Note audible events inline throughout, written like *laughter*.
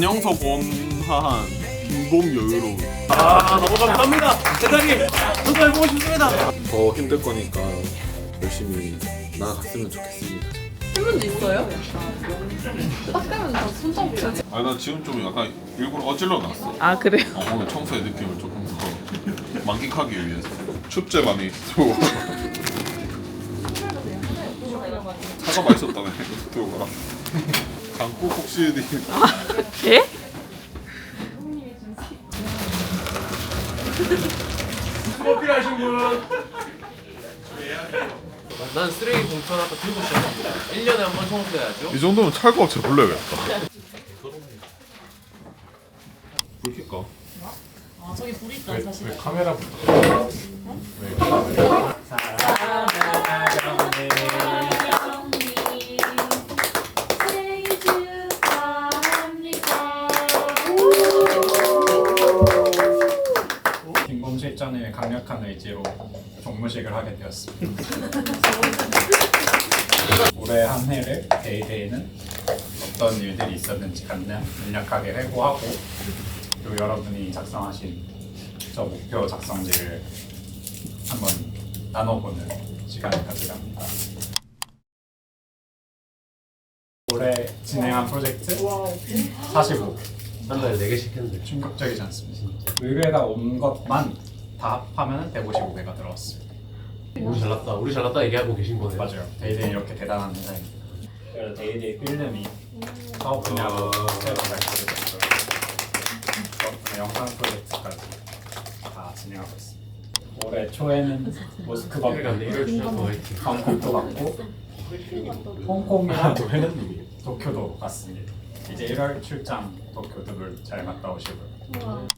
안영석 원하한 김봄 여유로운 아 너무 감사합니다 대장님 저도 해보고 싶습니다 더 힘들 거니까 열심히 나아갔으면 좋겠습니다. 신문지 있어요? 딱 되면 다 손잡고 아 나 지금 좀 약간 일부러 어질러 놨어. 아 그래요? 어, 오늘 청소의 느낌을 조금 더 만끽하기 위해서 축제 많이 들고 사과 맛있었다네 들고 가라. 강국 혹시 예? 뭐 필요하신 분? 난 쓰레기 봉투 하나 들고 시작합니다 1년에 한 번 청소해야죠 이 정도면 찰거업체 불러야겠다. 불 켤까? 아 저기 불이 있다 사실 카메라부터 생일 종무식을 하게 되었습니다. 올해 한 해를 데이데이는 어떤 일들이 있었는지 간략, 간략하게 회고하고 그리고 여러분이 작성하신 저 목표 작성지를 한번 나눠보는 시간을 가져갑니다. 올해 진행한 프로젝트 45 한 달에 4개씩 했는데 충격적이지 않습니다. 의뢰가 온 것만 다 합하면 155개가 들어왔습니다. 우리 잘났다 우리 잘났다 얘기하고 계신 거네요 맞아요. 데이데이 이렇게 대단한 회사입니다. 그래서 데이데이 필름이 사업 분야로 새로. 사업 분야 영상 프로젝트까지 다 진행하고 있습니다. 올해 초에는 모스크바 방콕도 갔고 홍콩이랑 도쿄도 갔습니다. 이제 1월 출장 도쿄도를 잘 갔다 오시고요.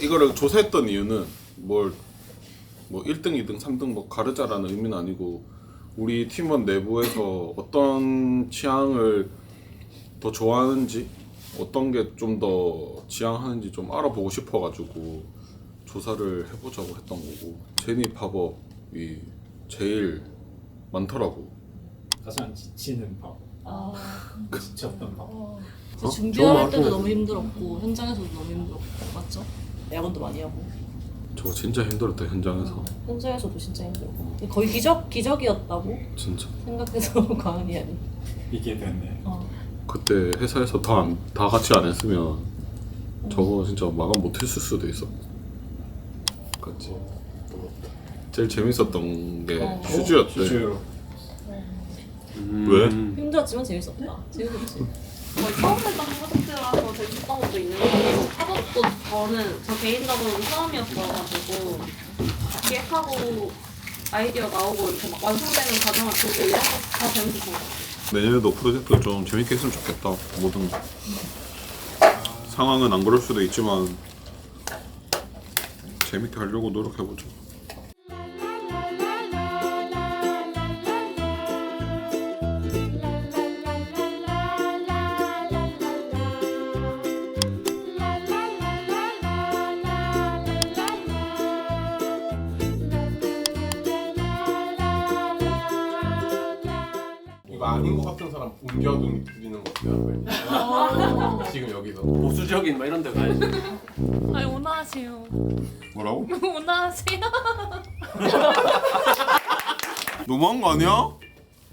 이거를 조사했던 이유는 뭘 뭐 1등, 2등, 3등 뭐 가르자라는 의미는 아니고 우리 팀원 내부에서 어떤 취향을 더 좋아하는지 어떤 게 좀 더 지향하는지 좀 알아보고 싶어가지고 조사를 해보자고 했던 거고 제니 팝업이 제일 많더라고. 가장 지치는 법, 아 지쳤던 법. 저 준비할 때도 너무 힘들었고 현장에서도 너무 힘들었고 맞죠? 야근도 많이 하고 저거 진짜 힘들었다 현장에서 현장에서도 진짜 힘들고 거의 기적 기적이었다고 진짜 생각해서 *laughs* 과언이 아니. 이게 됐네. 어. 그때 회사에서 다, 안- 다 같이 안 했으면 저거 진짜 마감 못 했을 수도 있어. 그치. 제일 재밌었던 게 어. 휴즈였대. 주로 왜? 힘들었지만 재밌었다. 재밌었지. 저희 처음 했던 프로젝트라서 좋던 것도 있는 거고 팝업도 저는 저 개인 작업은 처음이었어가지고 기획하고 아이디어 나오고 이렇게 막 완성되는 과정을 보고 이런 거다 재밌었던 것 같아요. 내년에도 프로젝트 좀 재밌게 했으면 좋겠다. 모든 상황은 안 그럴 수도 있지만 재밌게 하려고 노력해보자. 아닌 것 같은 사람 옮겨두는 드리는 거예요. 지금 여기서 보수적인 막 이런 데 가야지 아니 원하세요. 뭐라고? *laughs* 원하세요. *laughs* 너무한 거 아니야?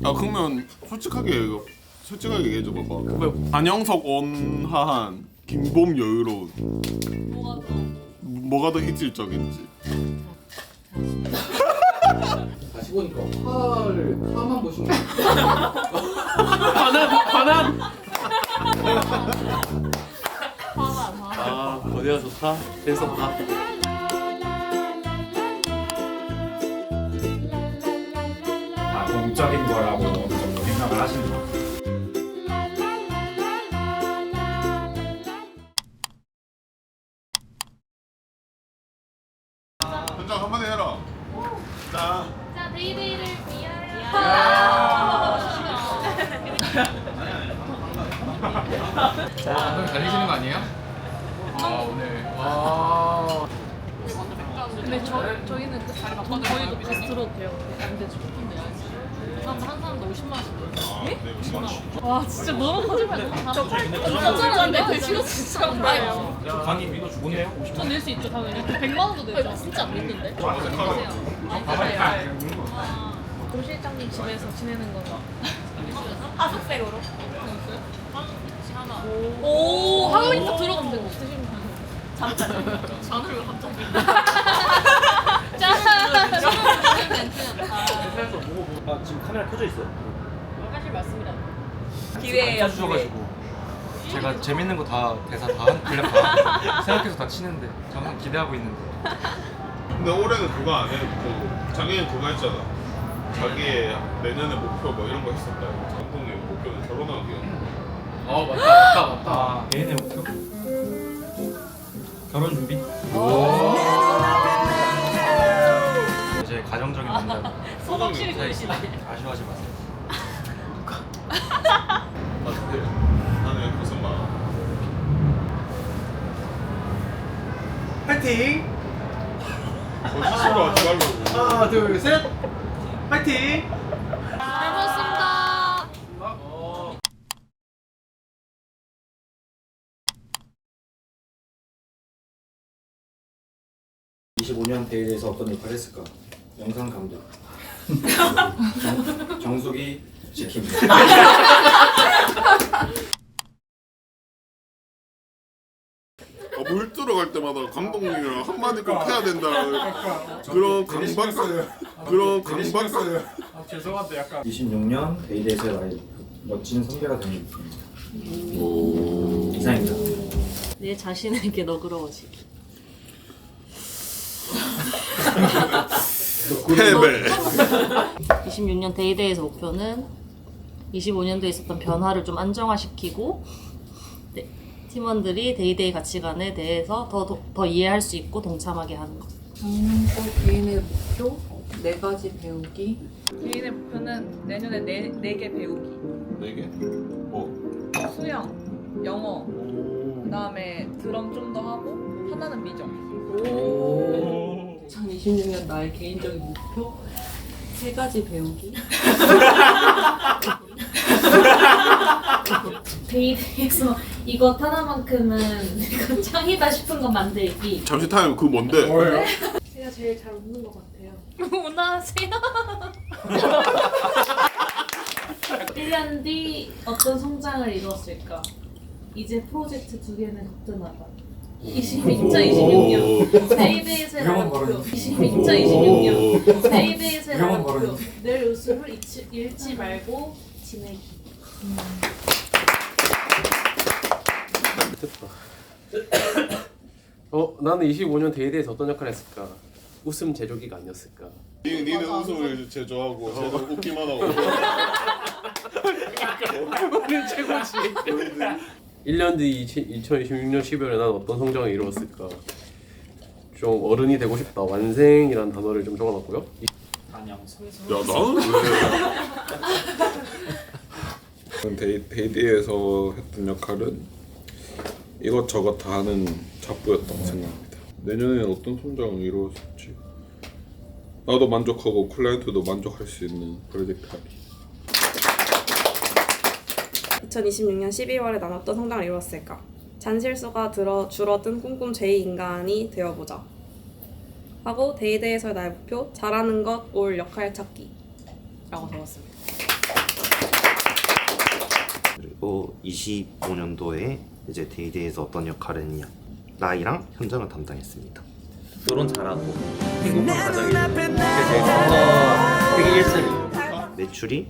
야 그러면 솔직하게 이거 솔직하게 얘기해줘 봐봐. 안영석 원하한 김봄 여유로운 뭐가 더 뭐가 더 이질적인지. 다시 보니까 화를 화만 보시면 *laughs* 반환. 아 거대가 좋다 재밌었다 다 공적인 거라고 어느 정도 생각을 하시는 것 같아요. 오늘 달리시는 거 아니에요? 아 오늘. 와. 근데 저 저희는 그 자리 바꿔 저희도 같이 들어도 돼요. 안 되죠. 한 사람도 50만 원씩 아, 네, 50만 원. 와 진짜 너무 거짓말 너무 저팔 네, 지금 진짜 안 봐요. 강의 민호 좋네요. 전낼 수 있죠 당연히. 100만 원도 내죠. 진짜 안 믿는데? 도실장님 집에서 지내는 거 하숙생으로 오 하루이 딱 들어가면 되고 잠깐 잔을 왜 갑자기 *laughs* 짠 멘트였다 아 지금 카메라 켜져 있어요. 사실 맞습니다 기회예요. 주셔가지고 제가 재밌는 거 다 대사 다 한- 분량 다 *laughs* 생각해서 다 치는데 저 항상 기대하고 있는데 근데 올해는 그거 안 해. 그 작년에 그거 했잖아. 자기의 내년의 목표 뭐 이런 거 했었다. 감독님 목표는 맞다 맞다 맞다. 아 개인의 목표 결혼 준비 이제 가정적인 문제 손 확실히 보이시네 아쉬워하지 마세요. *laughs* 아 근데 나는 무슨 말? 파이팅! 거짓으로 하지 말라고. 하나 둘 셋! 파이팅! 25년 대회에서 어떤 역할을 했을까? 영상 감독. 정, 정수기 지킴. 아, 물 들어갈 때마다 감독님이랑 한마디 꼭 해야 된다. 그런 강박 *laughs* 그런 강박 아, 죄송한데 약간 26년 데이데이에서의 나의 멋진 선배가 되는 이상입니다. 내 자신에게 너그러워지기 패배. 26년 데이데이에서 목표는 25년도에 있었던 변화를 좀 안정화시키고 네, 팀원들이 데이데이 가치관에 대해서 더, 더, 더 이해할 수 있고 동참하게 하는 것. 장문과 개인의 목표 네 가지 배우기 개인의 목표는 내년에 네, 네개 배우기. 네 개? 뭐? 수영, 영어, 그 다음에 드럼 좀 더 하고, 하나는 미정. 2026년 나의 개인적인 목표 세 가지 배우기 데이데이에서 이것 하나만큼은 짱이다 싶은 거 만들기. 잠시 타임 그 뭔데? 제가 제일 잘 웃는 것 같아요 원하세요? 1년 *laughs* 뒤 어떤 성장을 이루었을까? 이제 프로젝트 두 개는 거뜬하다. 20, 2026년 데이데이에서의 위험한 목표 발언. 20, 2026년 데이데이에서의 위험한 목표 발언. 늘 웃음을 잃지, 잃지 말고 지내기. *coughs* 어 나는 25년 데이데이에서 어떤 역할을 했을까? 웃음 제조기가 아니었을까? 니, 니는 웃음을 제조하고 쟤는 웃기만 하고. *laughs* 오늘 최고지. 1년 뒤 2026년 12월에 난 어떤 성장을 이루었을까? 좀 어른이 되고 싶다. 완생이라는 단어를 좀 적어놨고요. 안녕수. 야 나는 왜 *laughs* 데이, 데이데이에서 했던 역할은 이것저것 다 하는 잡부였다고 생각합니다 내년에는 어떤 성장을 이루어질지 나도 만족하고 클라이언트도 만족할 수 있는 프로젝트 하기 2026년 12월에 난 어떤 성장을 이루었을까? 잔실수가 들어 줄어든 꿈꿈 제2인간이 되어보자. 하고 데이데이에서의 나의 목표 잘하는 것 올 역할 찾기 라고 적었습니다. 그리고 25년도에 이제 데이데이에서 어떤 역할을 했냐 나이랑 현장을 담당했습니다. 결혼 잘하고 행복한 가정이 제 되게 일생. 매출이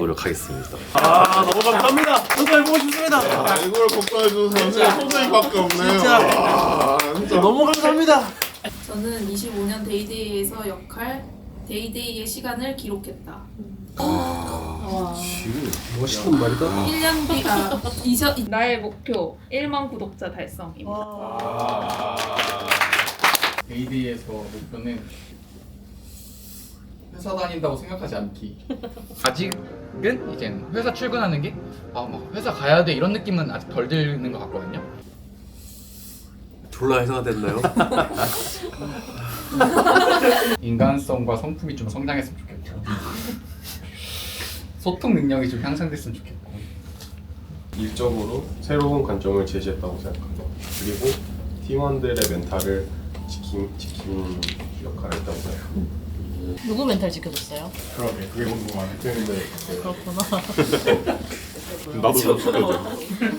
노력하겠습니다. 아 너무 감사합니다. 저도 해보고 싶습니다. 아 이걸 걱정해주는 사람이 소정이밖에 없네요 진짜. 아, 진짜 너무 감사합니다. 저는 25년 데이데이에서 역할 데이데이의 시간을 기록했다 멋있는 말이다. 1년 뒤가 이셔, 나의 목표 1만 구독자 달성입니다. 데이데이에서 목표는 회사 다닌다고 생각하지 않기. *laughs* 아직은 이제 회사 출근하는 게 아 막 회사 가야 돼 이런 느낌은 아직 덜 드는 것 같거든요. 졸라 해상화됐나요? *laughs* 인간성과 성품이 좀 성장했으면 좋겠고 *laughs* 소통 능력이 좀 향상됐으면 좋겠고 일적으로 새로운 관점을 제시했다고 생각합니다. 그리고 팀원들의 멘탈을 지킴, 지키는 역할을 했다고 생각합니다. 누구 멘탈 지켜줬어요? 그러게, 그게 궁금하네. 근데 그렇구나. *laughs* 나도 좀 지켜줘.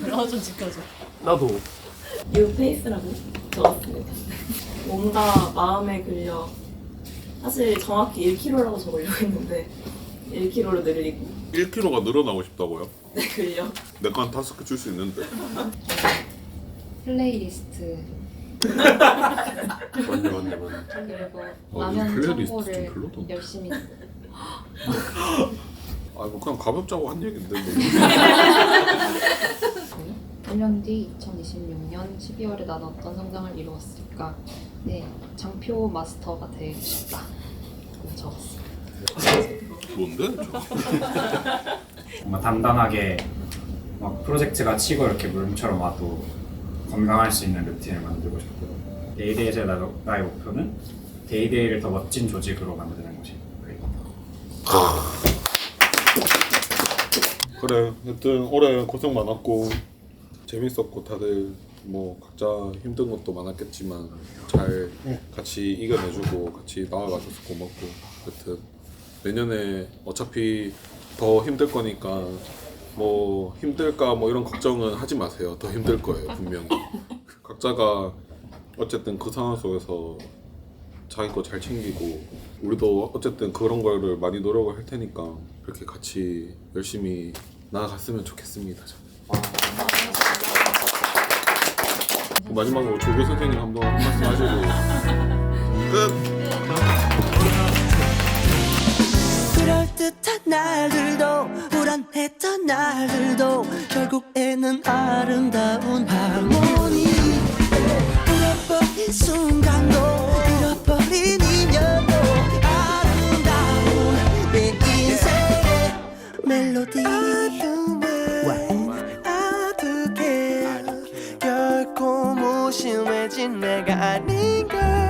나도 좀 지켜줘. 나도 뉴페이스라고 적었습니다. 뭔가 마음에 걸려 사실 정확히 1kg라고 적으려고 했는데 1kg로 늘리고 1kg가 늘어나고 싶다고요? *laughs* 네 걸려 내가 한 다섯 개 줄 수 있는데. *laughs* 플레이리스트 맞네 맞네 맞네. 그리고 어, 라면 플레이리스트 좀 참고를 별로던데. 열심히 *laughs* 아, 뭐 그냥 가볍자고 한 얘긴데. 뭐. 1년 뒤 2026년 12월에 나는 어떤 성장을 이루었을까 네 장표 마스터가 되고 싶다 라고 적었어요 뭔데? *laughs* 뭔가 단단하게 막 프로젝트가 치고 이렇게 물처럼 와도 건강할 수 있는 루틴을 만들고 싶고 데이데이에서 나, 나의 목표는 데이데이를 더 멋진 조직으로 만드는 것이 그래 하여튼 올해 고생 많았고 재밌었고 다들 뭐 각자 힘든 것도 많았겠지만 잘 같이 이겨내주고 같이 나아가줘서 고맙고. 하여튼 내년에 어차피 더 힘들 거니까 뭐 힘들까 뭐 이런 걱정은 하지 마세요. 더 힘들 거예요 분명히. 각자가 어쨌든 그 상황 속에서 자기 거 잘 챙기고 우리도 어쨌든 그런 거를 많이 노력을 할 테니까 그렇게 같이 열심히 나아갔으면 좋겠습니다. 저는. 마지막으로 조교 선생님 한번 한 말씀 하시고 *laughs* 끝. 그럴듯한 날들도 불안했던 날들도 결국에는 아름다운 그 순간도 잃어버린 인연도 아름다운 내 인생의 멜로디. 아두해 아득해 결코 무심해진 내가 아닌 걸.